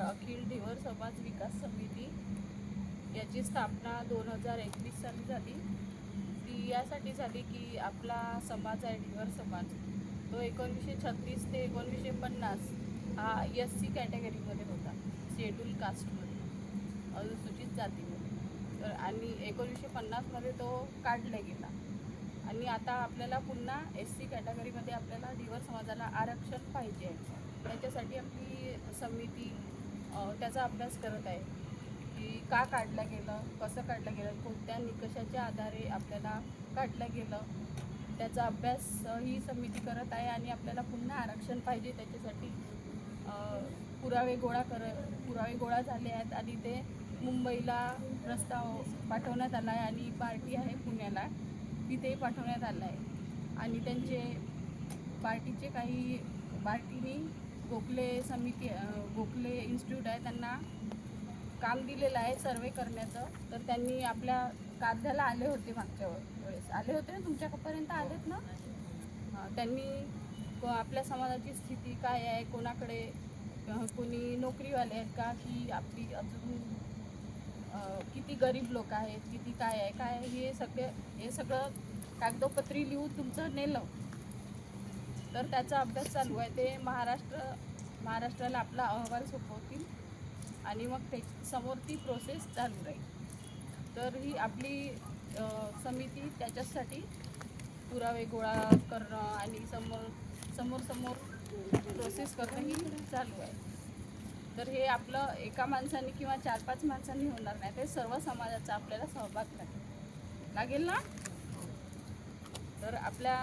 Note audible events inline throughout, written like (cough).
अखिल ढिवर समाज विकास समिती याची स्थापना दोन हजार एकवीस साली झाली. ती यासाठी झाली की आपला समाज आहे ढिवर समाज. तो एकोणीसशे छत्तीस ते एकोणीसशे पन्नास हा एस सी कॅटेगरीमध्ये होता. शेड्यूल कास्टमध्ये अनुसूचित जातीमध्ये तर आणि एकोणीसशे पन्नासमध्ये तो काढला गेला. आणि आता आपल्याला पुन्हा एस सी कॅटेगरीमध्ये आपल्याला ढिवर समाजाला आरक्षण पाहिजे आहे. त्याच्यासाठी आपली समिती त्याचा अभ्यास करत आहे. की का काढलं गेलं कसं काढलं गेलं कोणत्या निकषाच्या आधारे आपल्याला काढलं गेलं त्याचा अभ्यास ही समिती करत आहे आणि आपल्याला पुन्हा आरक्षण पाहिजे त्याच्यासाठी पुरावे गोळा कर पुरावे गोळा झाले आहेत आणि ते मुंबईला प्रस्ताव पाठवण्यात आला आहे आणि पार्टी आहे पुण्याला तिथे पाठवण्यात आलं आहे. आणि त्यांचे पार्टीचे काही पार्टीनी गोखले समिती गोखले इन्स्टिट्यूट आहे त्यांना काम दिलेलं आहे सर्वे करण्याचं. तर त्यांनी आपल्या काद्याला आले होते मागच्या वेळेस. आले होते ना तुमच्यापर्यंत आलेत ना? त्यांनी आपल्या समाजाची स्थिती काय आहे कोणाकडे कोणी नोकरीवाले आहेत का की आपली अजून किती गरीब लोक आहेत किती काय आहे काय आहे, हे सगळे हे सगळं कागदोपत्री लिहून तुमचं नेलं. तर त्याचा अभ्यास चालू आहे. ते महाराष्ट्र महाराष्ट्राला आपला अहवाल सोपवतील आणि मग ते समोर ती प्रोसेस चालू राहील. तर ही आपली समिती त्याच्यासाठी पुरावे गोळा करणं आणि समोर समोर समोर प्रोसेस करणं ही चालू आहे. तर हे आपलं एका माणसाने किंवा चार पाच माणसांनी होणार नाही. ते सर्व समाजाचा आपल्याला सहभाग लागेल. लागेल ना? तर आपल्या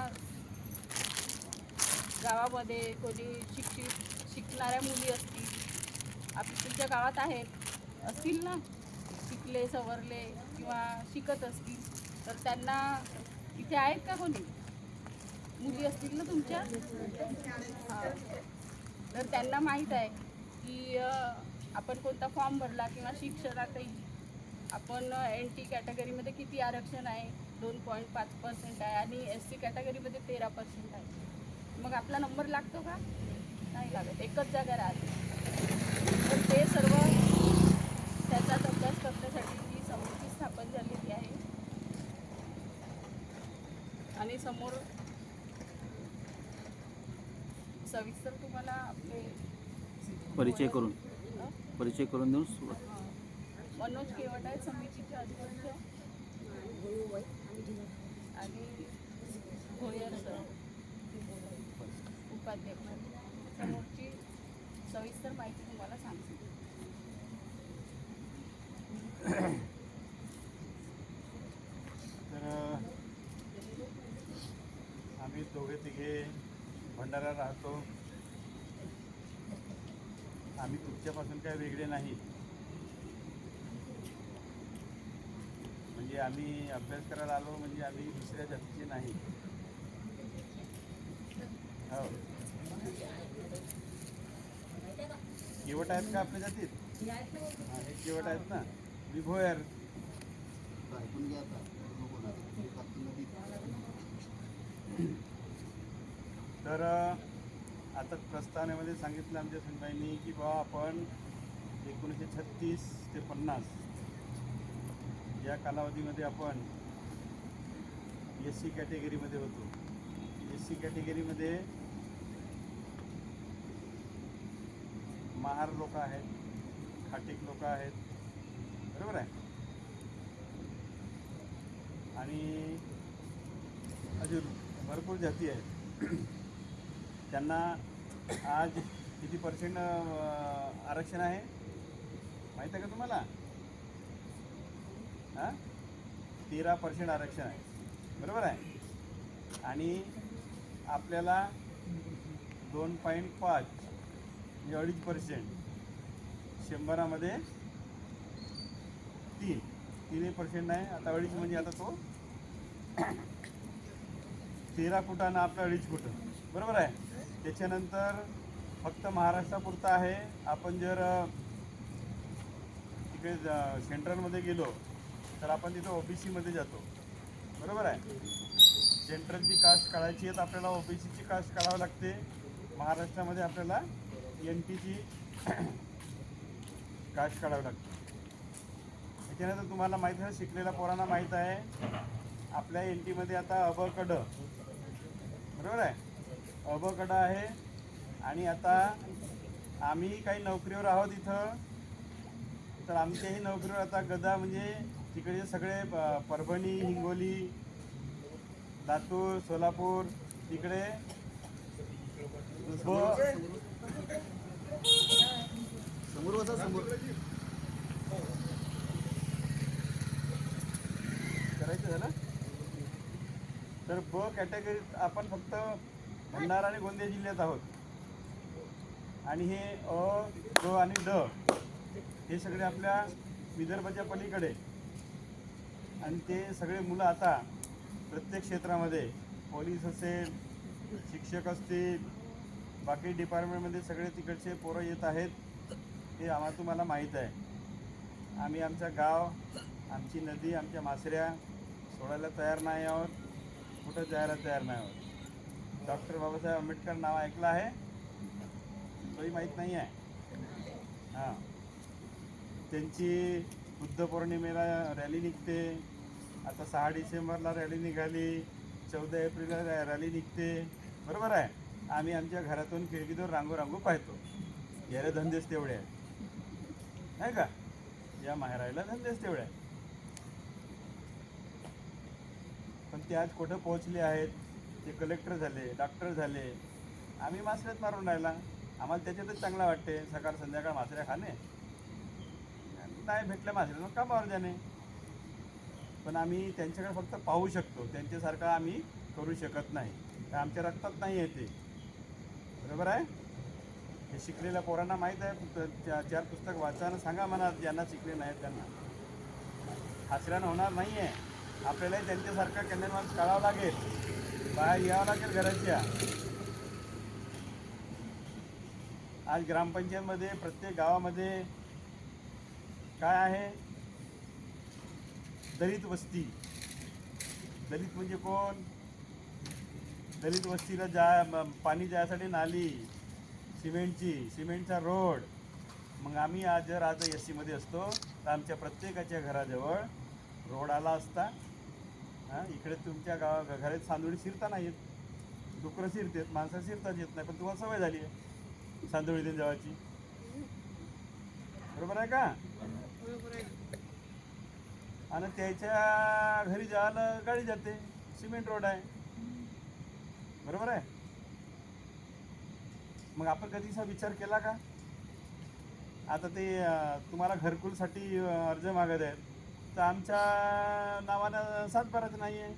गावामध्ये कोणी शिक्षित शिकणाऱ्या मुली असतील. आपली तुमच्या गावात आहेत असतील ना? शिकले सवरले किंवा शिकत असतील तर त्यांना इथे आहेत का कोणी? मुली असतील ना तुमच्या? हां. तर त्यांना माहीत आहे की आपण कोणता फॉर्म भरला किंवा शिक्षणातही आपण एन टी कॅटेगरीमध्ये किती आरक्षण आहे? दोन पॉईंट पाच पर्सेंट आहे आणि एस सी कॅटेगरीमध्ये तेरा पर्सेंट आहे. मग आपला नंबर लागतो का? नाही लागत. एकच जागा राहते तर ते सर्व त्याचाच अभ्यास करण्यासाठी ही समिती स्थापन झालेली आहे. आणि समोर सविस्तर तुम्हाला आपले परिचय करून? परिचय करून देऊन सुरुवात. मनोज केवट आहे समितीचे अध्यक्ष. आणि भोयर सर. सविस्तर माहिती तुम्हाला सांगते. तर आम्ही दोघे तिघे भंडारा राहतो. आम्ही तुमच्यापासून काय वेगळे नाही. म्हणजे आम्ही अभ्यास करायला आलो म्हणजे आम्ही दुसऱ्या जातीचे नाही. शेवट आहेत का आपल्या जातीत हा, हे शेवट आहेत ना विभो भोयर ऐकून घ्या आता नको ना. नदीत. तर अ, आता प्रस्तावनेमध्ये सांगितलं आमच्या सुनबाईंनी की बा आपण एकोणीसशे छत्तीस ते पन्नास या कालावधीमध्ये आपण एस सी कॅटेगरीमध्ये होतो एस सी कॅटेगरीमध्ये महार लोक आहेत खाटीक लोक आहेत. बरोबर आहे? आणि अजून भरपूर जाती आहेत. त्यांना आज किती पर्सेंट आरक्षण आहे? माहीत आहे का तुम्हाला? हां? तेरा पर्सेंट आरक्षण आहे. बरोबर आहे? आणि आपल्याला दोन पॉईंट पाच म्हणजे अडीच पर्सेंट शंभरामध्ये तीन. तीनही पर्सेंट नाही आता अडीच म्हणजे आता तो तेरा फुटानं आपलं अडीच फुट. बरोबर आहे? त्याच्यानंतर फक्त महाराष्ट्रापुरतं आहे. आपण जर तिकडे सेंट्रलमध्ये गेलो तर आपण तिथं ओ बी सीमध्ये जातो. बरोबर आहे? सेंट्रलची कास्ट काढायची आहे तर आपल्याला ओ बी सीची कास्ट काढावं लागते. महाराष्ट्रामध्ये आपल्याला एन टीची काश काढावी लागते. त्याच्यानंतर तुम्हाला माहीत आहे शिकलेल्या पोरांना माहीत आहे आपल्या एन टीमध्ये आता अबकड. बरोबर आहे? अबकड आहे आणि आता आम्ही काही नोकरीवर आहोत इथं. तर आमच्याही नोकरीवर आता गदा म्हणजे तिकडे सगळे प- परभणी हिंगोली लातूर सोलापूर तिकडे ब- समोर बसा समोर. करायचं झालं? तर ब कॅटेगरीत आपण फक्त भंडारा आणि गोंदिया जिल्ह्यात आहोत. आणि हे अ ग आणि ड हे सगळे आपल्या विदर्भाच्या पलीकडे. आणि ते सगळे मुलं आता प्रत्येक क्षेत्रामध्ये पोलीस असेल शिक्षक असतील बाकी डिपार्टमेंटमध्ये सगळे तिकडचे पोरं येत आहेत. हे आम्हाला तुम्हाला माहीत आहे. आम्ही आमचा गाव आमची नदी आमच्या मासऱ्या सोडायला तयार नाही आहोत. कुठं जायला तयार नाही आहोत. डॉक्टर बाबासाहेब आंबेडकर नाव ऐकलं आहे? तोही माहीत नाही आहे. हां. त्यांची बुद्ध पौर्णिमेला रॅली निघते. आता सहा डिसेंबरला रॅली निघाली. चौदा एप्रिलला रॅ- रॅली निघते. बरोबर आहे? आम्ही आमच्या घरातून खिडकीतून रांगो रांगो पाहतो. याला धंदेच तेवढे आहेत. नाही का? या माहेरायला धंदेच तेवढे आहेत. पण ते आज कुठं पोहोचले आहेत? ते कलेक्टर झाले डॉक्टर झाले. आम्ही मासऱ्यात मारून राहिला. आम्हाला त्याच्यातच चांगला वाटते. सकाळ संध्याकाळ मासऱ्या खाणे. नाही भेटल्या मासऱ्या का कामावर जाणे? पण आम्ही त्यांच्याकडे फक्त पाहू शकतो. त्यांच्यासारखं आम्ही करू शकत नाही. आमच्या रक्तात नाही येते बरोबर आहे? हे शिकलेल्या पोरांना माहीत आहे त्या चार पुस्तक वाचायला सांगा म्हणा ज्यांना शिकले नाहीत त्यांना. हासऱ्यानं होणार नाही आहे आपल्यालाही त्यांच्यासारखं कॅन्डल काढावं लागेल. बाहेर यावं लागेल घराच्या. आज ग्रामपंचायतमध्ये प्रत्येक गावामध्ये काय आहे? दलित वस्ती. दलित म्हणजे कोण? दलित वस्तीला जा पाणी जायसाठी नाली सिमेंटची सिमेंटचा रोड. मग आम्ही आज जर आज एस सीमध्ये असतो तर आमच्या प्रत्येकाच्या घराजवळ रोड आला असता. हां इकडे तुमच्या गावा घरात सांदोळी शिरता नाही येत. डुकरं शिरतात माणसं शिरताच येत नाही पण तुम्हाला सवय झाली आहे सांदोळी देऊन जावाची बरोबर आहे का? आणि त्याच्या घरी जायला गाडी जाते. सिमेंट रोड आहे. बरोबर आहे? मग आपण कधीचा विचार केला का? आता ते तुम्हाला घरकुलसाठी अर्ज मागत आहेत. तर आमच्या नावानं सातबाराचं नाही आहे.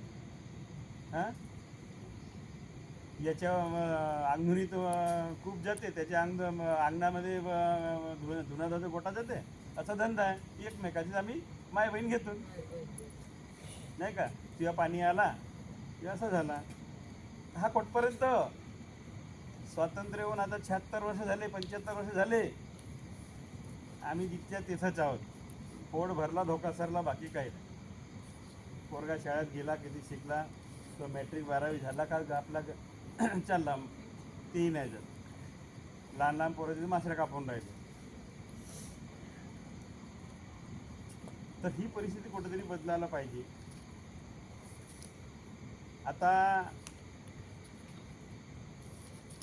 हां? याच्या अं, अंगणीत खूप जाते त्याच्या अंग अंगणामध्ये धु धुण्याचा गोटा जाते असा धंदा आहे. एकमेकाचीच आम्ही माय बहीण घेतो. नाही का? किंवा पाणी आला किंवा असं झाला. हा कुठपर्यंत स्वातंत्र्य होऊन आता शहात्तर वर्ष झाले पंच्याहत्तर वर्ष झाले. आम्ही जितक्या तिथंच आहोत. पोट भरला धोका सरला बाकी काही नाही. पोरगा शाळेत गेला किती शिकला तो मॅट्रिक बारावी झाला का आपला (clears throat) चालला. तेही नाही जात लहान लहान पोरं तिथे मासऱ्या कापून राहिले. तर ही परिस्थिती कुठेतरी बदलायला पाहिजे. आता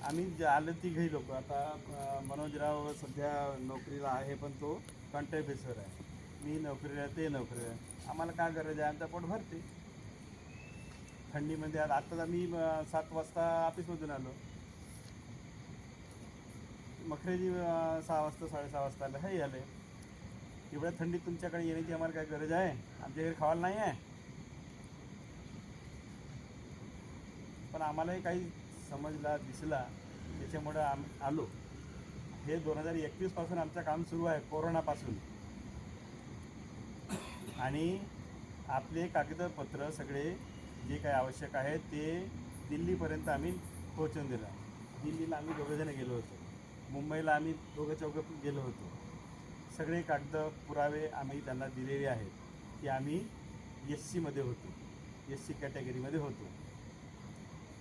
आम्ही जे आले तिघही लोक. आता मनोजराव सध्या नोकरीला आहे पण तो कॉन्ट्रॅक्ट बेसवर आहे. मी नोकरीला आहे, ते नोकरीला आहे. आम्हाला काय गरज आहे? आमचा पोट भरते. थंडीमध्ये आता आत्ताच आम्ही सात वाजता ऑफिसमधून आलो. मखरेजी सहा वाजता साडेसहा वाजता आले. हे आले. एवढ्या थंडीत तुमच्याकडे येण्याची आम्हाला काय गरज आहे? आमच्या घरी खावायला नाही आहे. पण आम्हालाही काही समजला दिसला त्याच्यामुळं आम आलो. हे दोन हजार एकवीसपासून आमचं काम सुरू आहे कोरोनापासून. आणि आपले कागदपत्र सगळे जे काही आवश्यक आहे ते दिल्लीपर्यंत आम्ही पोहोचवून दिलं. दिल्लीला आम्ही दोघंजणं गेलो होतो. मुंबईला आम्ही दोघं चौघं गेलो होतो. सगळे कागद पुरावे आम्ही त्यांना दिलेले आहेत की आम्ही एस सीमध्ये होतो. एस सी कॅटेगरीमध्ये होतो.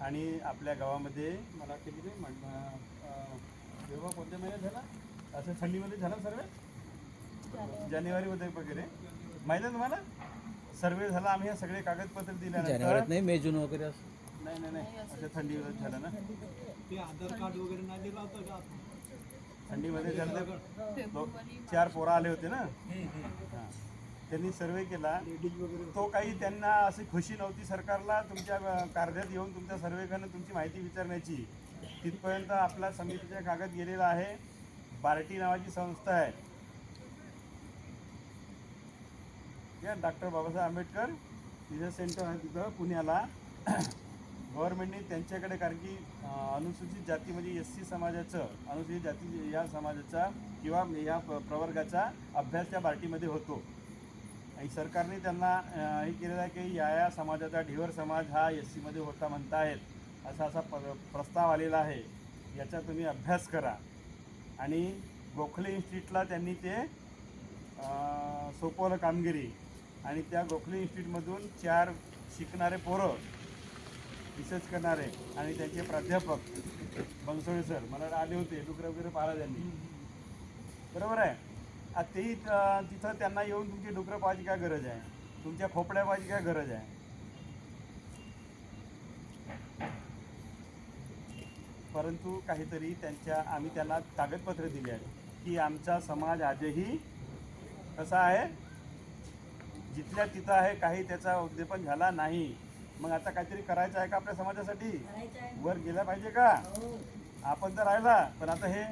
आणि आपल्या गावामध्ये मला वाटतं की ते म्हण- अं, तेव्हा कोणत्या महिन्यात झाला? असं थंडीमध्ये झाला सर्व? जानेवारीमध्ये वगैरे. माहिती आहे तुम्हाला? सर्वे झाला आम्ही हे सगळे कागदपत्र जानेवारीत दिल्यानंतर नाही मे जून वगैरे असं. नाही नाही नाही. असं थंडी झालं ना. ते आधार कार्ड वगैरे नाही दिलं होतं का? थंडीमध्ये झालं चार पोरं आले होते ना? हां. त्यांनी सर्वे केला. तो काही त्यांना अशी खुशी नव्हती सरकारला. तुमच्या कार्यात येऊन तुमचा सर्वे करणं तुमची माहिती विचारण्याची. तिथपर्यंत आपला समितीचा कागद गेलेला आहे. बार्टी नावाची संस्था आहे. डॉक्टर बाबासाहेब आंबेडकर तिचं सेंटर आहे तिथं पुण्याला. गव्हर्नमेंटने त्यांच्याकडे कारण की अनुसूचित जाती म्हणजे एस सी समाजाचं अनुसूचित जाती या समाजाचा किंवा या प्रवर्गाचा अभ्यास त्या बार्टीमध्ये होतो. सरकारने त्यांना हे केलेलं आहे की या या समाजाचा ढिवर समाज हा एस सीमध्ये होता म्हणतायत असा असा प प्रस्ताव आलेला आहे. याचा तुम्ही अभ्यास करा. आणि गोखले इन्स्टिट्यूटला त्यांनी ते सोपवलं कामगिरी. आणि त्या गोखले इन्स्टिट्यूटमधून चार शिकणारे पोरं रिसर्च करणारे आणि त्यांचे प्राध्यापक बनसोळे सर मला आले होते डुकरं वगैरे पाहिला त्यांनी. बरोबर आहे? तेही तिथं त्यांना येऊन तुमची डुकरं पाहायची काय गरज आहे? तुमच्या खोपड्या पाहायची काय गरज आहे? परंतु काहीतरी त्यांच्या आम्ही त्यांना कागदपत्र दिले आहे की आमचा समाज आजही कसा आहे? जिथल्या तिथं आहे काही त्याचा उद्दीपन झाला नाही. मग आता काहीतरी करायचं आहे का आपल्या समाजासाठी? वर गेला पाहिजे का? आपण तर राहिला पण आता हे.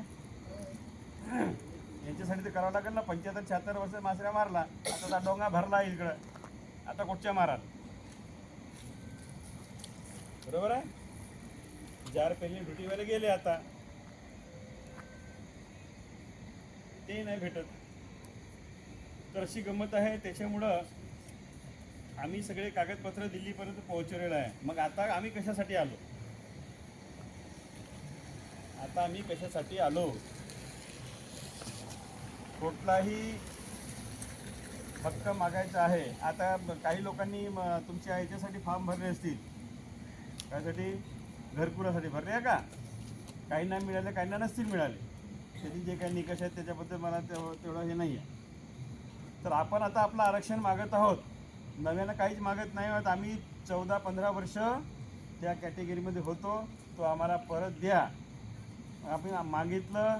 यांच्यासाठी ते करावं लागेल ना. पंच्याहत्तर शहात्तर वर्ष मासऱ्या मारला आता त्या डोंगा भरला आहे इकडं. आता कुठच्या माराल? बरोबर आहे? जार पहिले ड्युटीवाले गेले आता. ते नाही भेटत. तर अशी गंमत आहे त्याच्यामुळं आम्ही सगळे कागदपत्र दिल्लीपर्यंत पोहोचवलेलं आहे. मग आता आम्ही कशासाठी आलो? आता आम्ही कशासाठी आलो? कुठलाही हक्क मागायचा आहे आता काही लोकांनी म, तुमच्या याच्यासाठी फॉर्म भरले असतील. त्यासाठी घरकुलासाठी भरले आहे का? काहींना मिळाले काहींना नसतील मिळाले. त्याचे जे काही निकष आहेत त्याच्याबद्दल मला तेवढं हे नाही आहे तर आपण आता आपलं आरक्षण मागत आहोत. नव्यानं काहीच मागत नाही आहोत. आम्ही चौदा पंधरा वर्ष त्या कॅटेगरीमध्ये होतो. तो आम्हाला परत द्या. आपण मागितलं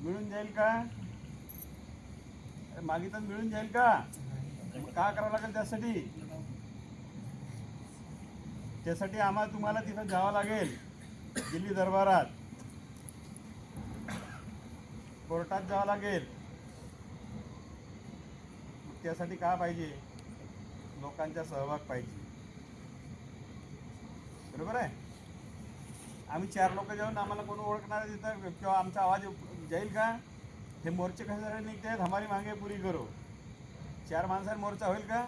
मिळून जाईल का? मागितलं मिळून जाईल का? मग का करावं लागेल त्यासाठी? त्यासाठी आम्हाला तुम्हाला तिथं जावं लागेल दिल्ली दरबारात. कोर्टात जावं लागेल. त्यासाठी का पाहिजे? लोकांचा सहभाग पाहिजे. बरोबर आहे? आम्ही चार लोक जाऊन आम्हाला कोण ओळखणार तिथं किंवा आमचा आवाज जाईल का? हे मोर्चे कशासाठी निघते आहेत हमारी मागे पुरी करो. चार माणसांवर मोर्चा होईल का?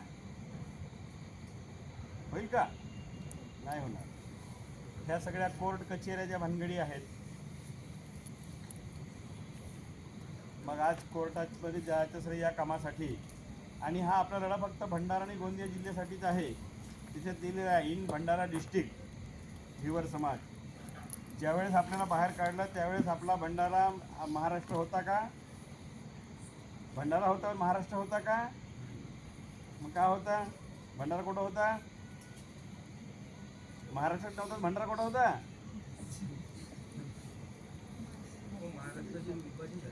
होईल का? नाही होणार. ह्या सगळ्या कोर्ट कचेऱ्याच्या भानगडी आहेत. मग आज कोर्टामध्ये जायचं सर या कामासाठी. आणि हा आपला लढा फक्त भंडारा आणि गोंदिया जिल्ह्यासाठीच आहे. तिथे दिलेला आहे इन भंडारा डिस्ट्रिक्ट धिवर समाज. ज्यावेळेस आपल्याला बाहेर काढलं त्यावेळेस आपला भंडारा महाराष्ट्र होता का? भंडारा होता महाराष्ट्र होता का? मग काय होता? भंडारा कुठं होता? महाराष्ट्रात नव्हता भंडारा कुठं होता?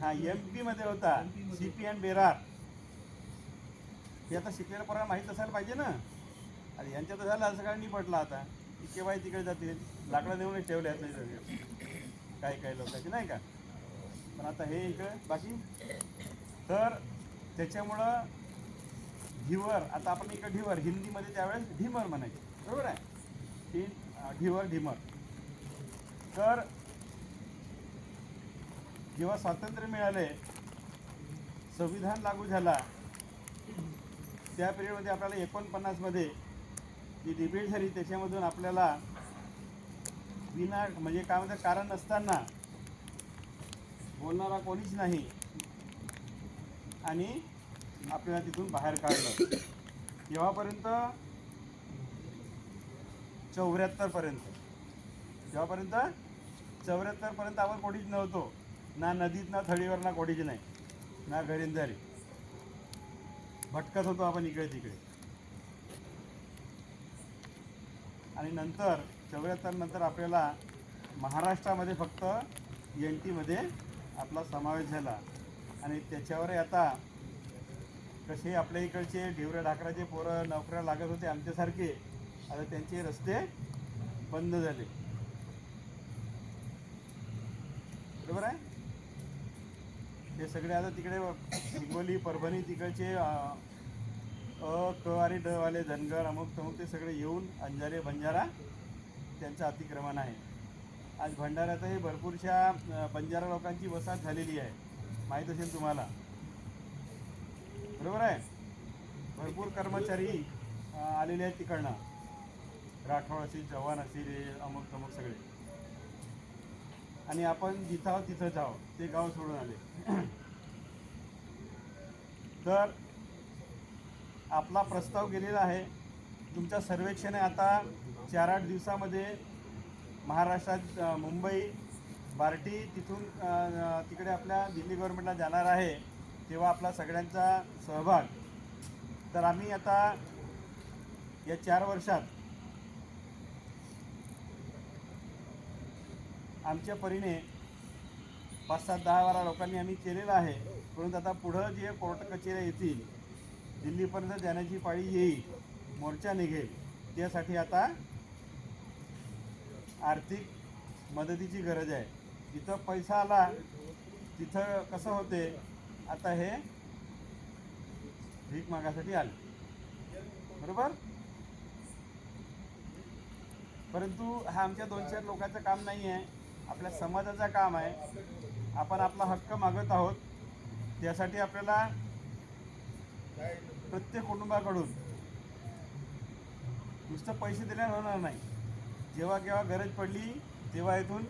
हा एम पी मध्ये होता. सी पी अँड बेरार हे आता शिकलेल्या पोरांना माहीत असायला पाहिजे ना. अरे यांच्या तर झालं असं काय निपटला आता. की बाय तिकडे जातील. लाकडं देऊनच ठेवले आहेत नाही काही काही लोकांचे नाही का? पण आता हे इकडे बाकी? तर त्याच्यामुळं ढिवर आता आपण इकडे ढिवर हिंदीमध्ये त्यावेळेस ढिमर म्हणायचे. बरोबर आहे? ढि ढिवर ढिमर. तर जेव्हा स्वातंत्र्य मिळाले संविधान लागू झाला त्या पिरियडमध्ये आपल्याला एकोणपन्नासमध्ये जी डिबेट झाली त्याच्यामधून आपल्याला विना म्हणजे काय म्हणतात कारण नसताना बोलणारा कोणीच नाही. आणि आपल्याला तिथून बाहेर काढलं. जेव्हापर्यंत चौऱ्याहत्तरपर्यंत. जेव्हापर्यंत चौऱ्याहत्तरपर्यंत आपण कोणीच नव्हतो. ना नदीत ना थडीवर ना कोणीच नाही. ना घरिंदारी. भटकत होतो आपण इकडे तिकडे. आणि नंतर चौऱ्याहत्तर नंतर आपल्याला महाराष्ट्रामध्ये फक्त एन टीमध्ये आपला समावेश झाला. आणि त्याच्यावर आता कसे आपल्या इकडचे ढिवऱ्या ढाकराचे पोरं नोकऱ्या लागत होते आमच्यासारखे आता त्यांचे रस्ते बंद झाले. बरोबर आहे? ते सगळे आता तिकडे हिंगोली परभणी तिकडचे अ क आणि ड वाले धनगर अमुक तमुक ते सगळे येऊन अंजारे बंजारा त्यांचं अतिक्रमण आहे. आज भंडाऱ्यातही भरपूरशा बंजारा लोकांची वसाहत झालेली आहे. माहीत असेल तुम्हाला. बरोबर आहे? भरपूर कर्मचारी आलेले आहेत तिकडनं. राठोड असेल जवान असतील अमुक तमुक सगळे. आणि आपण जिथं आहोत तिथं जाव. ते गाव सोडून आले. (clears throat) तर आपला प्रस्ताव गेलेला आहे. तुमच्या सर्वेक्षण आहे आता चार आठ दिवसामध्ये महाराष्ट्रात मुंबई बार्टी तिथून तिकडे आपल्या दिल्ली गव्हर्नमेंटला जाणार आहे तेव्हा आपला सगळ्यांचा सहभाग. तर आम्ही आता या चार वर्षात आमच्या परीने पाच सात दहा बारा लोकांनी आम्ही केलेलं आहे. परंतु आता पुढं जे कोर्ट कचेऱ्या येतील दिल्लीपर्यंत जाण्याची पाळी येईल मोर्चा निघेल त्यासाठी आता आर्थिक मदतीची गरज आहे. जिथं पैसा आला तिथं कसं होते आता हे भीक मागासाठी आले. बरोबर? परंतु हा आमच्या दोन चार लोकांचं काम नाही आहे. आपल्या समाजाचं काम आहे. आपण आपला हक्क मागत आहोत. त्यासाठी आपल्याला प्रत्येक कुटुंबाकडून नुसतं पैसे दिल्याने होणार नाही. जेव्हा केव्हा गरज पडली तेव्हा इथून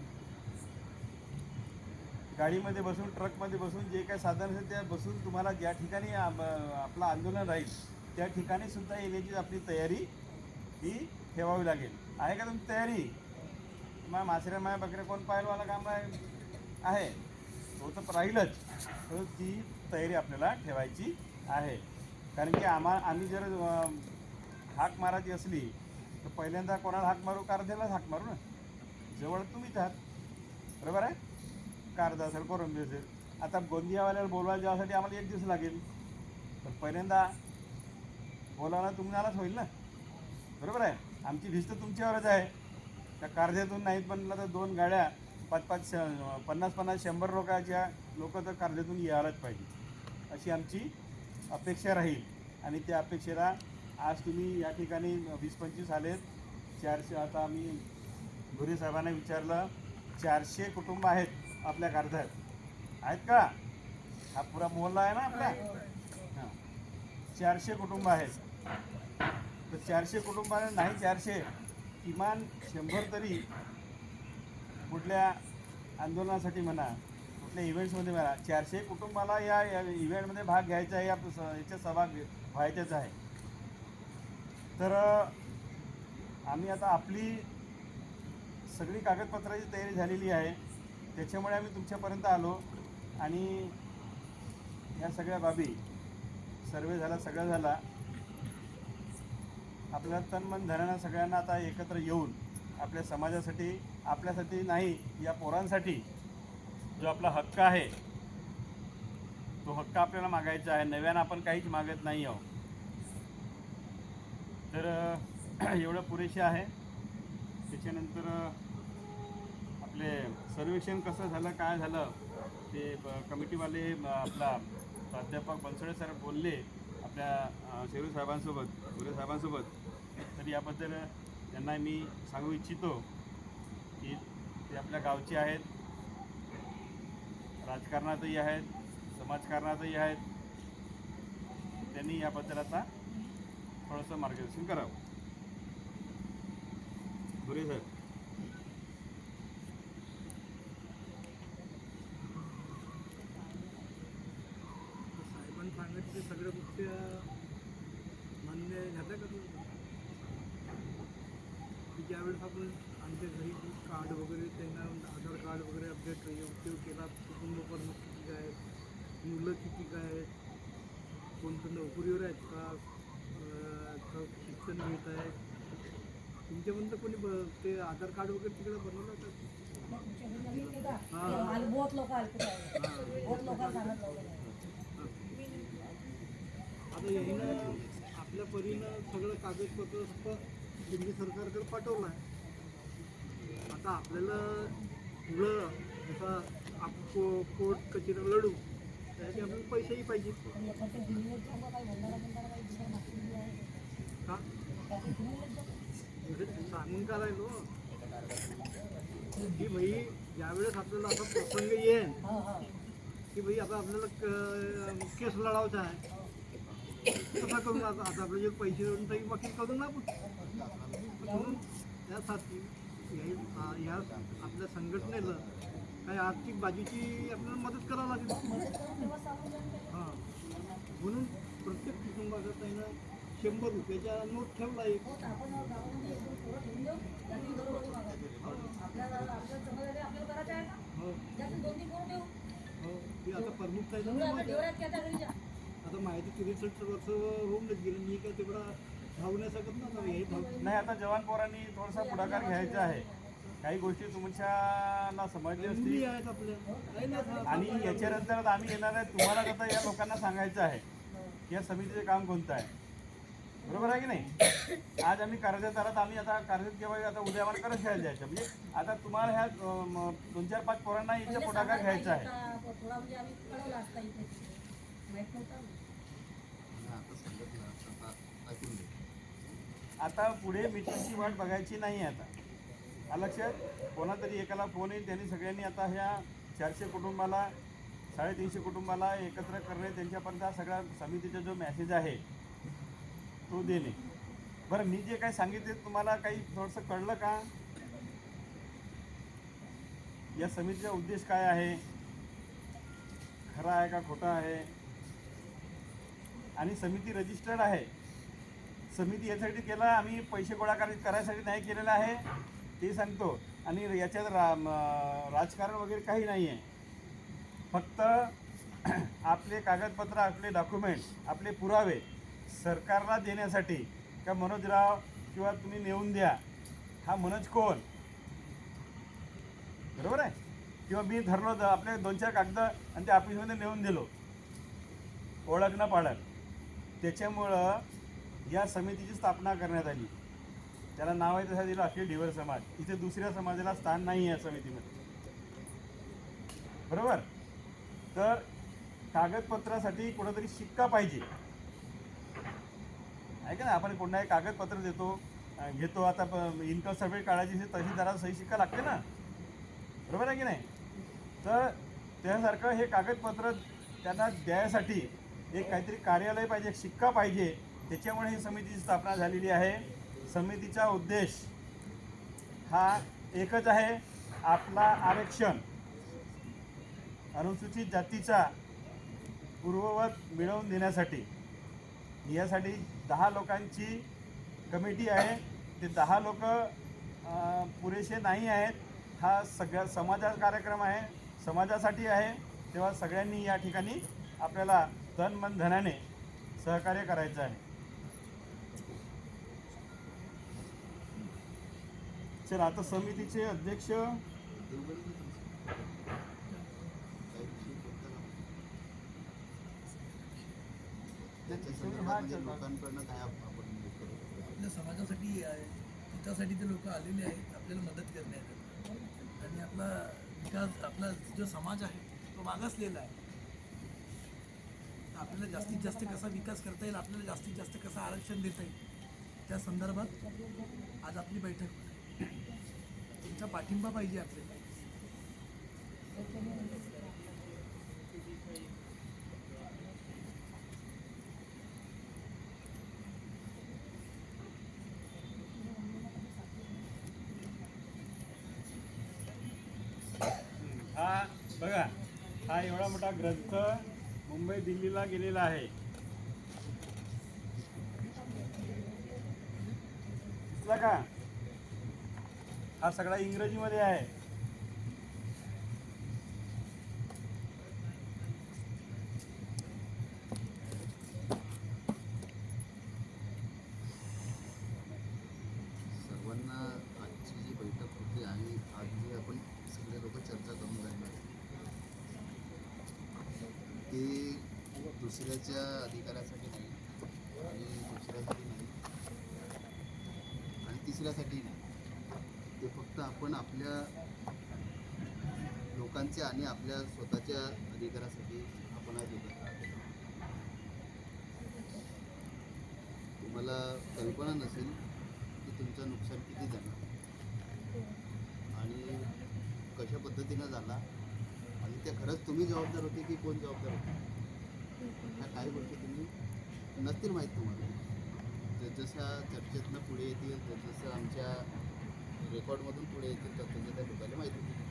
गाडीमध्ये बसून ट्रकमध्ये बसून जे काही साधन असेल त्या बसून तुम्हाला ज्या ठिकाणी आपलं आंदोलन राहील त्या ठिकाणी सुद्धा येण्याची आपली तयारी ही ठेवावी लागेल. आहे का तुमची तयारी? मा मासऱ्या माया बकऱ्या कोण पाहिलवाला काम आहे आहे. तो तर राहीलच. तर ती तयारी आपल्याला ठेवायची आहे. कारण की आम्हा आम्ही जर हाक मारायची असली तर पहिल्यांदा कोणाला हाक मारू? कारद्यालाच हाक मारू ना. जवळ तुम्हीच आहात. बरोबर आहे? कारदा असेल कोरंबी असेल आता गोंदियावाल्याला बोलवायला जाण्यासाठी आम्हाला एक दिवस लागेल. पण पहिल्यांदा बोलावणं तुम्हालाच होईल ना? बरोबर आहे? आमची भिस्त तुमच्यावरच आहे. त्या कारद्यातून नाहीत म्हणलं तर दोन गाड्या पाच पाच श- पन्नास पन्नास शंभर लोकांच्या लोक तर कारद्यातून यायलाच पाहिजे. अशी आमची अपेक्षा राहील. आणि त्या अपेक्षेला आज तुम्ही या ठिकाणी वीस पंचवीस आलेत. चारशे आता आम्ही गुरे साहेबांना विचारलं चारशे कुटुंब आहेत. आपल्या कारद्यात आहेत का? हा पुरा मोहल्ला आहे ना आपला? चारशे कुटुंब आहेत. तर चारशे कुटुंबाने नाही चारशे. किमान शंभर तरी कुठल्या आंदोलनासाठी म्हणा कुठल्या इव्हेंट्समध्ये म्हणा चारशे कुटुंबाला या इव्हेंटमध्ये भाग घ्यायचा आहे या स- सहभाग व्हायचाच आहे. तर आम्ही आता आपली सगळी कागदपत्राची तयारी झालेली आहे. त्याच्यामुळे आम्ही तुमच्यापर्यंत आलो आणि या सगळ्या बाबी सर्वे झाला सगळं झाला. आपल्या तन मन धनानं सगळ्यांना आता एकत्र येऊन आपल्या समाजासाठी आपल्यासाठी नाही या पोरांसाठी जो आपला हक्क आहे तो हक्क आपल्याला मागायचा आहे. नव्यानं आपण काहीच मागत नाही आहोत. तर (clears throat) एवढं पुरेसे आहे. त्याच्यानंतर आपले सर्वेक्षण कसं झालं काय झालं ते ब- कमिटीवाले आपला प्राध्यापक बनसोडे सर बोलले आपल्या शेरू साहेबांसोबत गुरे साहेबांसोबत. तर याबद्दल त्यांना मी सांगू इच्छितो की ते आपल्या गावचे आहेत राजकारणातही आहेत समाजकारणातही आहेत. त्यांनी याबद्दल आता थोडंसं मार्गदर्शन करावं. गुरे साहेब. साहेबांनी सांगितले सगळे गोष्टी मान्य झाल्या का तुम्ही? की ज्यावेळेस आपण आमच्या घरी कार्ड वगैरे त्यांना आधार कार्ड वगैरे अपडेट उपयोग केला कुटुंब पण किती काय आहेत मुलं किती काय आहेत कोणतं नोकरीवर आहेत का शिक्षण घेत आहे तुमच्यापर्यंत कोणी ब- ते आधार कार्ड वगैरे तिकडे बनवलं का हां. बहुत लोक ऐकत आहे बहुत लोकांना सांगत नव्हतं आता यानं आपल्या परीनं सगळं कागदपत्र दिल्ली सरकारकडे पाठवलं आहे आता आपल्याला पुढं जसा आप को- कोर्ट कचेरी लढू त्यासाठी आपल्याला पैसेही पाहिजे. का? सांगून का राहिलो? की भाई ज्यावेळेस आपल्याला असा प्रसंग येईल की भाई आता आपल्याला केस लढावचा आहे कसा करून आता आता आपले जे पैसे देऊन तरी वकील करून ना आपण त्यासाठी या आपल्या संघटनेला काही आर्थिक बाजूची आपल्याला मदत करावी लागेल हां म्हणून प्रत्येक कुटुंबाचा त्यानं शंभर रुपयाचा नोट ठेवला एक हो ठेवू हो ती आता प्रमुख आता माहिती वर्ष होऊनच गेली मी काय तेवढा धावू नाही शकत ना हे नाही आता जवान पोरांनी थोडासा पुढाकार घ्यायचा आहे. काही गोष्टी तुमच्याला समजली असतील. आहेत? आणि याच्यानंतर आम्ही येणार आहे. तुम्हाला आता या लोकांना सांगायचं आहे की या समितीचे काम कोणतं आहे. बरोबर आहे की नाही? आज आम्ही कर्जत आलात आम्ही आता कर्जत केव्हा आता उद्या आम्हाला करत खेळायला जायचं. म्हणजे आता तुम्हाला ह्या दोन चार पाच पोरांना इथे पहिले पुढाकार घ्यायचा आहे पाहिजे होता. थोडा म्हणजे आम्ही कळवलं असता इथे माहीत नव्हतं आणि आता संघटना आता ऐकून घे आता पुढे मीटिंगची वाट बघायची नाही आहे आता. अलक्षात कोणातरी एकाला फोन येईल त्यांनी सगळ्यांनी आता ह्या चारशे कुटुंबाला साडेतीनशे कुटुंबाला एकत्र करणे त्यांच्यापर्यंत हा सगळ्या समितीचा जो मेसेज आहे तो देणे. बरं मी जे काही सांगितले तुम्हाला काही थोडंसं कळलं का? या समितीचा उद्देश काय आहे? खरा आहे का खोटा आहे? आणि समिती रजिस्टर्ड आहे. समिती यासाठी केला आम्ही पैसे गोळा कर करायसाठी नाही केलेलं आहे ते सांगतो. आणि याच्यात रा म, राजकारण वगैरे काही नाही आहे. फक्त (clears throat) आपले कागदपत्र आपले डॉक्युमेंट आपले पुरावे सरकारला देण्यासाठी का मनोजराव किंवा तुम्ही नेऊन द्या हा मनोज कोण? बरोबर आहे? किंवा मी धरलो तर आपले दोन चार कागद आणि ते ऑफिसमध्ये नेऊन दिलो. ओळख न पाळत. त्याच्यामुळं या समितीची स्थापना करण्यात आली. त्याला नाव आहे तसं दिलं अखिल ढिवर समाज. इथे दुसऱ्या समाजाला स्थान नाही आहे समितीमध्ये. बरोबर? तर कागदपत्रासाठी कुठंतरी शिक्का पाहिजे. आहे का ना आपण कोणाही कागदपत्र देतो घेतो. आता इन्कम सर्टिफिकेट काढायची तशी जरा सही शिक्का लागते ना? बरोबर आहे की नाही? तर त्यासारखं हे कागदपत्र त्यांना द्यायसाठी एक काहीतरी कार्यालय पाहिजे एक शिक्का पाहिजे. त्याच्यामुळे ही समितीची स्थापना झालेली आहे. समितीचा उद्देश हा एकच आहे आपला आरक्षण. अनुसूचित जातीचा पूर्ववत मिळवून देण्यासाठी. यासाठी दहा लोकांची कमिटी आहे. ते दहा लोक पुरेसे नाही आहेत. हा सगळ्या समाजाचा कार्यक्रम आहे समाजासाठी आहे. तेव्हा सगळ्यांनी या ठिकाणी आपल्याला तन मन धनाने सहकार्य करायचं आहे. चल आता समितीचे अध्यक्ष लोकांकडनं काय आपण? आपल्या समाजासाठी आहे. त्याच्यासाठी ते लोक आलेले आहेत. आपल्याला मदत करण्यासाठी आणि आपला विकास आपला जो समाज आहे तो मागासलेला आहे. आपल्याला जास्तीत जास्त कसा विकास करता येईल आपल्याला जास्तीत जास्त कसं आरक्षण देता येईल त्या संदर्भात आज आपली बैठक त्यांचा पाठिंबा पाहिजे आपल्याला. हा बघा हा एवढा मोठा ग्रंथ मुंबई दिल्लीला गेलेला आहे. का? हा सगळा इंग्रजीमध्ये आहे ते दुसऱ्याच्या अधिकारासाठी नाही आणि दुसऱ्यासाठी नाही आणि तिसऱ्यासाठी नाही ते फक्त आपण आपल्या लोकांचे आणि आपल्या स्वतःच्या अधिकारासाठी आपण आज तुम्हाला कल्पना नसेल की तुमचं नुकसान किती झालं आणि कशा पद्धतीनं झाला आणि त्या खरंच तुम्ही जबाबदार होते की कोण जबाबदार होते? ह्या काही गोष्टी तुम्ही नसतील माहीत तुम्हाला. जसजशा चर्चेतनं पुढे येतील जसजसं आमच्या रेकॉर्डमधून पुढे येतील तसं त्या लोकांना माहिती होती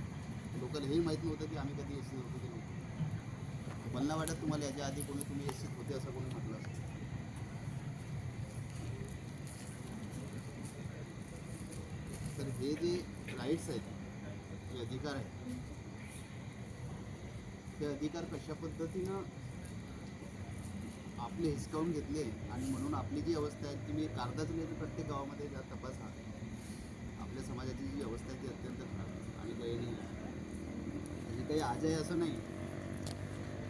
लोकांना हेही माहीत नव्हतं की आम्ही कधी एस होतो की नव्हतो. मला वाटत तुम्हाला याच्या आधी कोणी तुम्ही एस होते असं कोणी म्हटलं असतं तर हे जे राईट्स आहेत जे अधिकार आहेत ते अधिकार कशा पद्धतीनं आपले हिसकावून घेतले आणि म्हणून आपली जी अवस्था आहे ती मी कागदाच लिहिली प्रत्येक गावामध्ये जा तपासा आपल्या समाजाची जी अवस्था आहे ती अत्यंत खराब आणि दयनीय आहे. काही आज आहे असं नाही.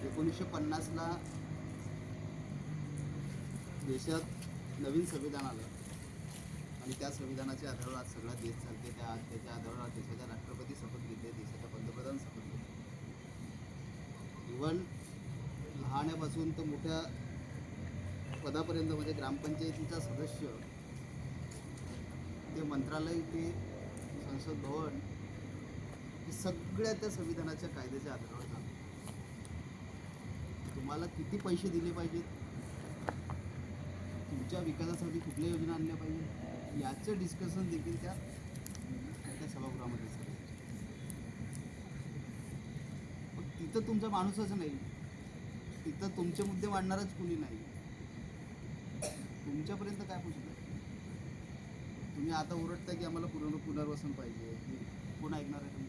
एकोणीसशे पन्नासला देशात नवीन संविधान आलं. आणि त्या संविधानाच्या आधारावर आज सगळा देश चालते. त्या त्याच्या आधारावर आज देशाच्या राष्ट्रपती शपथ घेतले देशाचा पंतप्रधान शपथ घेतले इव्हन लहाण्यापासून तर मोठ्या पदापर्यंत म्हणजे ग्रामपंचायतीचा सदस्य ते मंत्रालय ते संसद भवन सगळ्या त्या संविधानाच्या कायद्याच्या आधारावर तुम्हाला किती पैसे दिले पाहिजेत? तुमच्या विकासासाठी कुठल्या योजना आणल्या पाहिजे याचं डिस्कशन देखील त्या त्या सभागृहामध्ये पण तिथं तुमचा माणूसच नाही. तिथं तुमचे मुद्दे मांडणारच कुणी नाही. तुमच्यापर्यंत काय पोचलं तुम्ही आता ओरडता की आम्हाला पुनर् पुनर्वसन पाहिजे. की कोण ऐकणार आहे?